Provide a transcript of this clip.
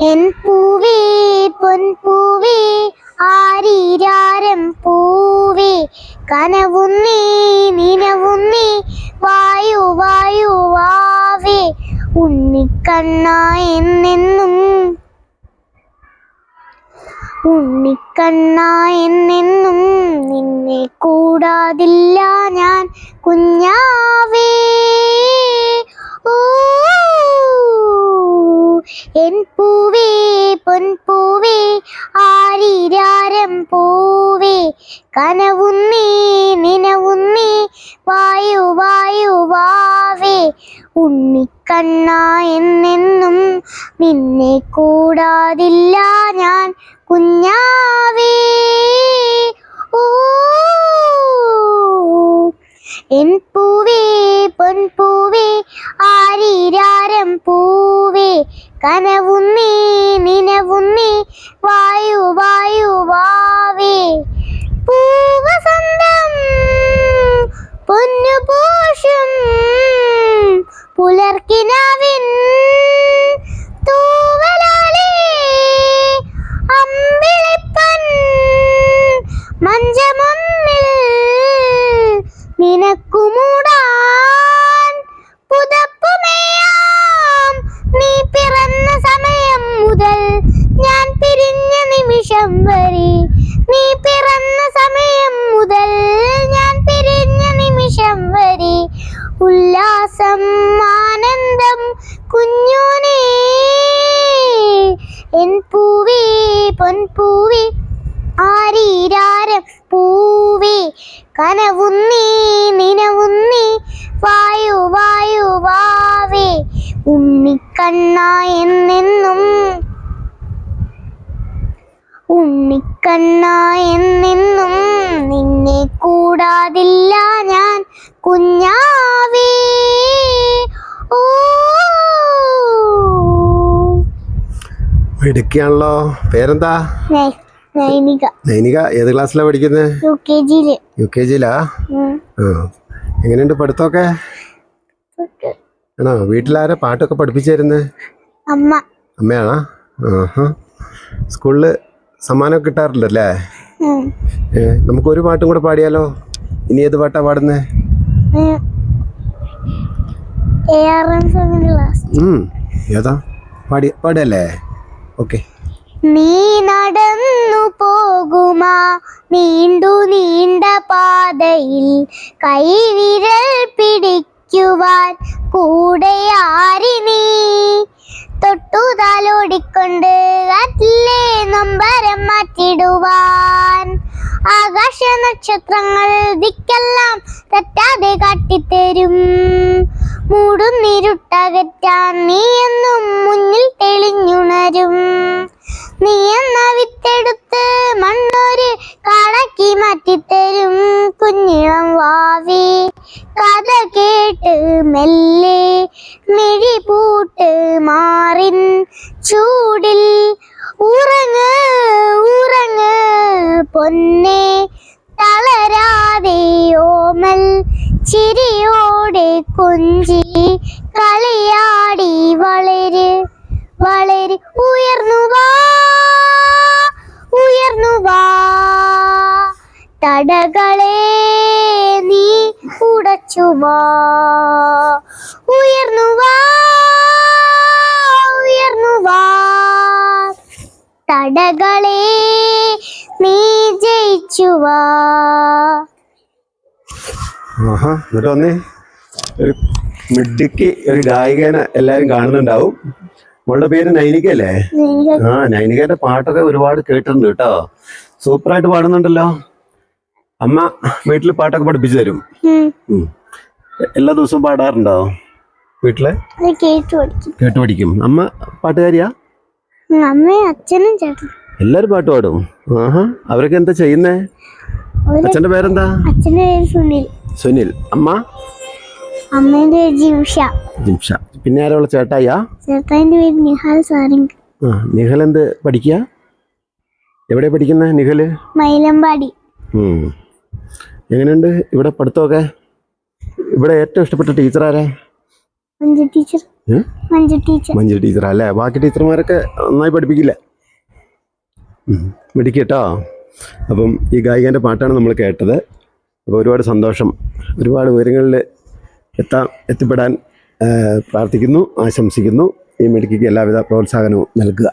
N എന്നെന്നും ഉണ്ണിക്കണ്ണ എന്നെന്നും. നിന്നെ കൂടാതില്ല ഞാൻ കുഞ്ഞാവേ എൻ പൂവേ പൊൻപൂവേ ആരിരാരം പൂവേ. കനവുന്നേ നിനവുന്നേ വായു വായു വാവേ. ഉണ്ണിക്കണ്ണ എന്നെന്നും നിന്നെ കൂടാതില്ല ഞാൻ കുഞ്ഞാവേ. ഓ എൻ പൂവേ പൊൻപൂവേ കനവുന്നേ നിനവുന്നേ വായു വായു വാവേ. പൂവസന്തം പൊന്നുപോഷം പുലർക്കിനാവിൻ തൂവലാലേ. അമ്പിളിപ്പൻ മഞ്ചമൊന്നിൽ നിനക്കു നിമിഷം വരെ. നീ പിറന്ന സമയം മുതൽ ഞാൻ പിരിഞ്ഞ നിമിഷം വരെ. ഉല്ലാസം ആനന്ദം കുഞ്ഞോനേ. എൻ പൂവി പൊൻപൂവി ആരീരാരം പൂവി. കനവുന്നീ നിനവുന്നീ വായു വായു വാവേ. ഉണ്ണിക്കണ്ണ എന്നെന്നും എന്നെന്നും നിന്നെ കൂടാതില്ല ഞാൻ കുഞ്ഞാവേ. ഓ. എടുക്കുകയാണല്ലോ പേരെന്താ? നൈനിക. നൈനിക ഏത് ക്ലാസ്സിലാണ് പഠിക്കുന്നത് യു കെ ജിയിൽ. യു കെ ജിയിലാ? എങ്ങനെയുണ്ട് പഠിത്തമൊക്കെ? ആണോ? വീട്ടിലാരാ പാട്ടൊക്കെ പഠിപ്പിച്ചായിരുന്നു അമ്മ. അമ്മയാണോ? ആഹാ. സമ്മാനമൊക്കെ കിട്ടാറുണ്ടല്ലേ നമുക്ക് ഒരു പാട്ടും കൂടെ പാടിയാലോ? ഇനി ഏത് പാട്ടാ സെവൻ ഏതാ? പാടി പാടല്ലേ? ഓക്കെ. നീ നടന്നു പോകുമാ നീണ്ടു നീണ്ട പാതയിൽ കൈവിരൽ പിടിക്കുവാൻ കൂടെ ആരി നീ. തൊട്ടു താലോടിക്കൊണ്ട് അല്ലേ നൊമ്പരം മാറ്റിടുവാൻ ആകാശ നക്ഷത്രങ്ങൾ ദിക്കെല്ലാം തെറ്റാതെ കാട്ടിത്തരും. മൂടുന്നിരുട്ടകറ്റാൻ നീ എന്നും മുന്നിൽ തെളിഞ്ഞുണരും. നീ എന്ന വിത്തെടുത്ത് ചൂടിൽ ഉറങ്ങ് ഉറങ്ങ് പൊന്നെ. തളരാതെ ഓമൽ ചിരിയോടെ കൊഞ്ചി കളിയാടി വളര് വളരെ. ഉയർന്നു വാ ഉയർന്നു വാ. തടകളെ നീ ഉടച്ചു വാ. ഉയർന്നു വാ തടകളെ നീ ജയിച്ചുവാ. ആഹാ എന്നിട്ട് വന്നേ. ഒരു മിടുക്കി ഒരു ഗായികനെ എല്ലാരും കാണുന്നുണ്ടാവും. മോളുടെ പേര് നൈനിക അല്ലേ? ആ നൈനികന്റെ പാട്ടൊക്കെ ഒരുപാട് കേട്ടിട്ടുണ്ട് കേട്ടോ. സൂപ്പറായിട്ട് പാടുന്നുണ്ടല്ലോ. അമ്മ വീട്ടിൽ പാട്ടൊക്കെ പഠിപ്പിച്ചു തരും. എല്ലാ ദിവസവും പാടാറുണ്ടോ വീട്ടിൽ? കേട്ടു പഠിക്കും. അമ്മ പാട്ടുകാരിയാ? അമ്മയും അച്ഛനും ചേട്ടനും. എല്ലാരും പാട്ട് പാടും? ആഹാ അവരൊക്കെ എന്താ ചെയ്യുന്നേ? അച്ഛന്റെ പേരെന്താ? അച്ഛന്റെ പേര് സുനിൽ. സുനിൽ. അമ്മ? അമ്മേന്റെ പേര് ജിംഷ. ജിംഷ. പിന്നെ ആരാ ഉള്ള ചേട്ടായിന്റെ പേര് നിഹാൽ സാരംഗ് ആ നിഹൽ എന്ത് പഠിക്കുക എവിടെ പഠിക്കുന്നത് നിഹൽ മൈലമ്പാടി. എങ്ങനെയുണ്ട് ഇവിടെ പഠിത്തമൊക്കെ? ഇവിടെ ഏറ്റവും ഇഷ്ടപ്പെട്ട ടീച്ചർ ആരാ അഞ്ച് teacher? Manju teacher. Manju teacher അല്ലേ? ബാക്കി ടീച്ചർമാരൊക്കെ നന്നായി പഠിപ്പിക്കില്ല? മിടിക്കട്ടോ അപ്പം ഈ ഗായികന്റെ പാട്ടാണ് നമ്മൾ കേട്ടത്. അപ്പോൾ ഒരുപാട് സന്തോഷം. ഒരുപാട് ഉയരങ്ങളിൽ എത്താൻ എത്തിപ്പെടാൻ പ്രാർത്ഥിക്കുന്നു ആശംസിക്കുന്നു. ഈ മിടുക്കിക്ക് എല്ലാവിധ പ്രോത്സാഹനവും നൽകുക.